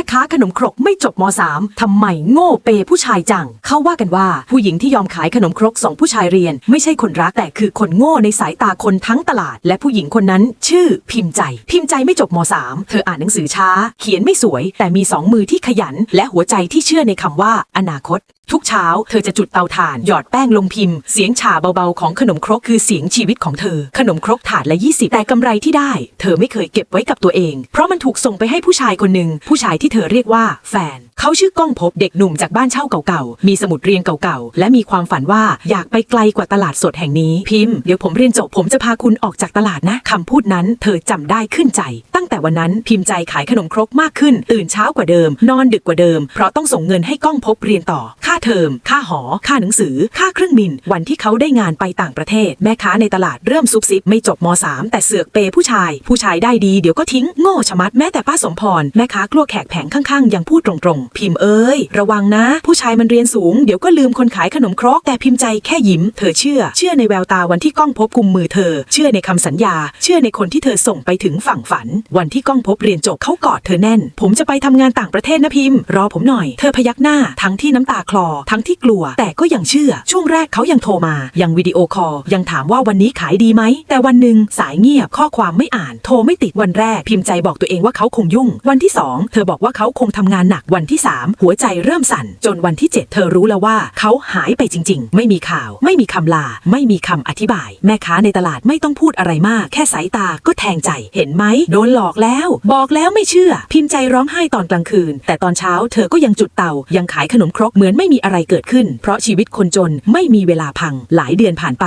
ม่ค้าขนมครกไม่จบม .3 ทำไมโง่เปผู้ชายจัง เขาว่ากันว่าผู้หญิงที่ยอมขายขนมครกสองผู้ชายเรียน ไม่ใช่คนรักแต่คือคนโง่ในสายตาคนทั้งตลาด และผู้หญิงคนนั้น ชื่อ พิมพ์ใจ พิมพ์ใจไม่จบม .3 เธออ่านหนังสือช้า เขียนไม่สวย แต่มีสองมือที่ขยัน และหัวใจที่เชื่อในคำว่า อนาคต ทุกเช้าเธอจะจุดเตาถ่านหยอดแป้งลงพิมพ์ เสียงฉ่าเบาๆของขนมครกคือเสียงชีวิตของเธอ ขนมครกถาดละ 20 แต่กำไรที่ได้ เธอไม่เคยเก็บไว้กับตัวเอง เพราะมันถูกส่งไปให้ผู้ชายคนหนึ่งผู้ชายที่เธอเรียกว่า แฟน เขาชื่อก้องภพบเด็กหนุ่มจากบ้านเช่าเก่าๆมีสมุดเรียนเก่าๆและมีความฝันว่าอยากไปไกลกว่าตลาดสดแห่งนี้พิมพ์เดี๋ยวผมเรียนจบผมจะพาคุณออกจากตลาดนะคำพูดนั้น เธอจำได้ขึ้นใจ วันนั้นพิมพ์ใจขายขนมครกมากขึ้น ตื่นเช้ากว่าเดิม นอนดึกกว่าเดิม เพราะต้องส่งเงินให้ก้องพบเรียนต่อ ค่าเทอม ค่าหอ ค่าหนังสือ ค่าเครื่องบิน วันที่เขาได้งานไปต่างประเทศ แม่ค้าในตลาดเริ่มซุบซิบไม่จบม .3 แต่เสือกเปย์ผู้ชาย ผู้ชายได้ดีเดี๋ยวก็ทิ้งโง่ชะมัดแม้แต่ป้าสมพรแม่ค้ากลัวแขกแผงข้างๆ ยังพูดตรงๆ พิมพ์เอ้ย ระวังนะ ผู้ชายมันเรียนสูงเดี๋ยวก็ลืมคนขายขนมครกแต่พิมพ์ใจแค่ยิ้ม เธอเชื่อ เชื่อในแววตาวันที่ก้องพบกุมมือเธอ เชื่อในคำสัญญา เชื่อในคนที่เธอส่งไปถึงฝั่งฝัน วันที่ก้องพบเรียนจบเขากอดเธอแน่น ผมจะไปทำงานต่างประเทศนะพิมพ์ รอผมหน่อย เธอพยักหน้าทั้งที่น้ำตาคลอ ทั้งที่กลัว แต่ก็ยังเชื่อ ช่วงแรกเขายังโทรมา ยังวิดีโอคอล ยังถามว่าวันนี้ขายดีไหม แต่วันหนึ่งสายเงียบ ข้อความไม่อ่าน โทรไม่ติดวันแรก พิมพ์ใจบอกตัวเองว่าเขาคงยุ่ง วันที่สองเธอบอกว่าเขาคงทำงานหนัก วันที่สามหัวใจเริ่มสั่น จนวันที่เจ็ดเธอรู้แล้วว่าเขาหายไปจริง ๆ ไม่มีข่าว ไม่มีคำลา ไม่มีคำอธิบาย แม่ค้าในตลาดไม่ต้องพูดอะไรมาก แค่สายตาก็แทงใจ เห็นไหม โดนหลอกแล้ว บอกแล้วไม่เชื่อ พิมพ์ใจร้องไห้ตอนกลางคืน แต่ตอนเช้าเธอก็ยังจุดเตา ยังขายขนมครกเหมือนไม่มีอะไรเกิดขึ้น เพราะชีวิตคนจนไม่มีเวลาพัง หลายเดือนผ่านไป